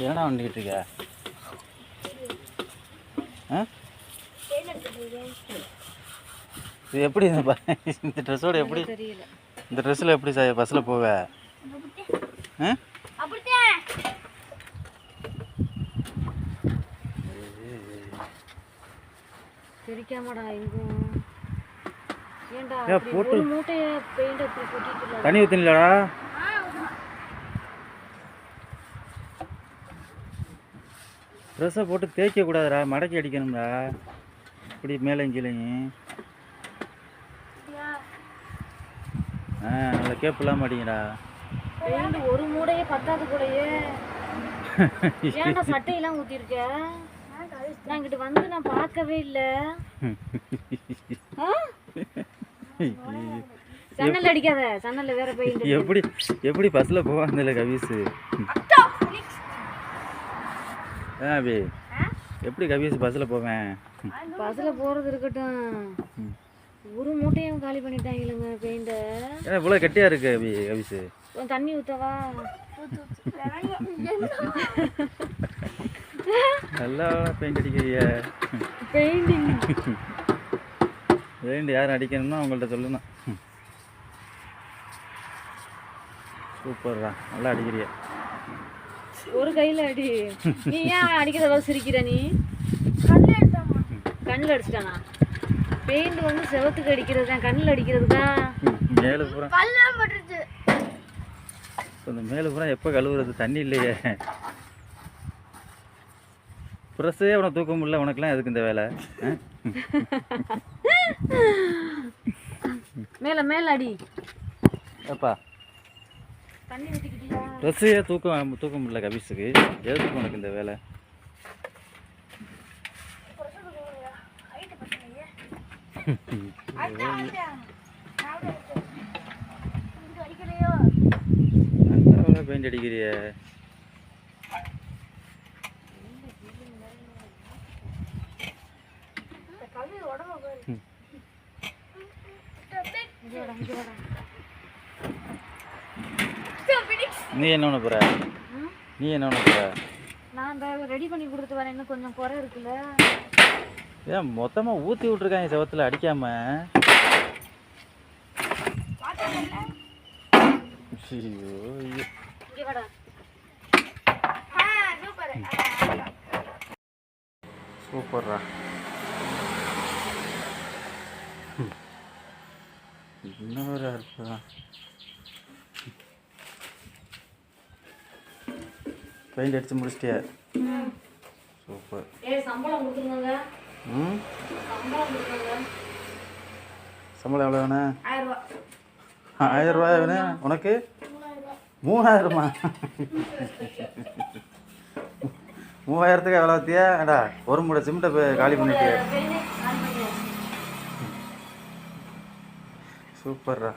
என்னடா வந்துக்கிட்டு இருக்க இது எப்படி இந்த இந்த ட்ரெஸ்ஸோட எப்படி இந்த ட்ரெஸ்ஸில் எப்படி சார் பஸ்ஸில் போவ? போட்டு- மூட்டைய பெயிண்ட் அப்படி கொட்டிட்டு தண்ணி ஊற்றினலடா ட்ரெஸ்ஸை போட்டு தேய்க்க கூடாதுடா மடக்கி அடிக்கணும்டா. இப்படி மேலே கீழேயும். ஆ நல்லா கேப்பில்லாம அடிங்கடா. பெயிண்ட் ஒரு மூடையே பத்தாது கூடயே சட்டையெல்லாம் நான் இங்கிட்டு வந்து நான் பார்க்கவே இல்ல? சன்னல் அடிக்காத சன்னல்ல வேற பெயிண்ட் எப்படி எப்படி பஸ்ஸில் போவாங்கல்ல கபீஸு ஆ அபி? எப்படி கபீஸ் பஸ்ஸில் போவேன்? பஸ்ல போறது இருக்கட்டும். ஒரு மூட்டையும் காலி பண்ணிட்டாங்களேங்க பெயிண்ட ஏன்னா இவ்வளோ கட்டியாக இருக்கு அபி கபீஸு தண்ணி ஊத்தவா? நல்லா பெயிண்ட் அடிக்கிறிய? பெயிண்டிங் பெயிண்ட் யாரும் அடிக்கணும்னா அவங்கள்ட்ட சொல்லணும். சூப்பர்டா நல்லா அடிக்கிறிய? ஒரு கையில அடி. நீ ஏன் அடிக்கிறத சிரிக்கிற நீ? கண்ணில் அடிச்சிட்டானா? பெயிண்ட் வந்து செவத்துக்கு அடிக்கிறது தான் கண்ணில் அடிக்கிறது தான். மேலே பூரா. இப்போ இந்த மேலே பூரா எப்போ கழுவுறது? தண்ணி இல்லையே. ப்ரெஸ்ஸே அவனை தூக்க முடியல உனக்குலாம் எதுக்கு இந்த வேலை? மேல மேல அடி. ஏப்பா. தண்ணி ஊற்றிக்கிட்டியா ட்ரெஸ்ஸையே தூக்க தூக்க முடியல கபீஸுக்கு எதுக்கு உனக்கு இந்த வேலை? நல்லா பெயிண்ட் அடிக்கிறிய. நீ என்ன பண்ண போற? நீ என்ன பண்ண போற? நான் ரெடி பண்ணி கொடுத்து வரேன். இன்னும் கொஞ்சம் குறை இருக்குல்ல? ஏன் மொத்தமாக ஊற்றி விட்ருக்காங்க செவத்தில் அடிக்காம? சூப்பர்ரா. இன்னொரு அற்புதம் பெயிண்ட் அடித்து முடிச்சிட்டியா? சூப்பர். ஏய் சம்பளம் கொடுத்துருங்க ம்? சம்பளம் கொடுத்துருங்க. சம்பளம் எவ்வளோ வேணும்? ஆயிரம் ரூபா ஆயிரம் ரூபாய் வேணும்? உனக்கு? மூணாயிரமா மூவாயிரத்துக்கு எவ்வளோ வத்தியா ஏடா ஒரு மூடை சிமெண்ட்டை காலி பண்ணிட்டியா? சூப்பர்ரா.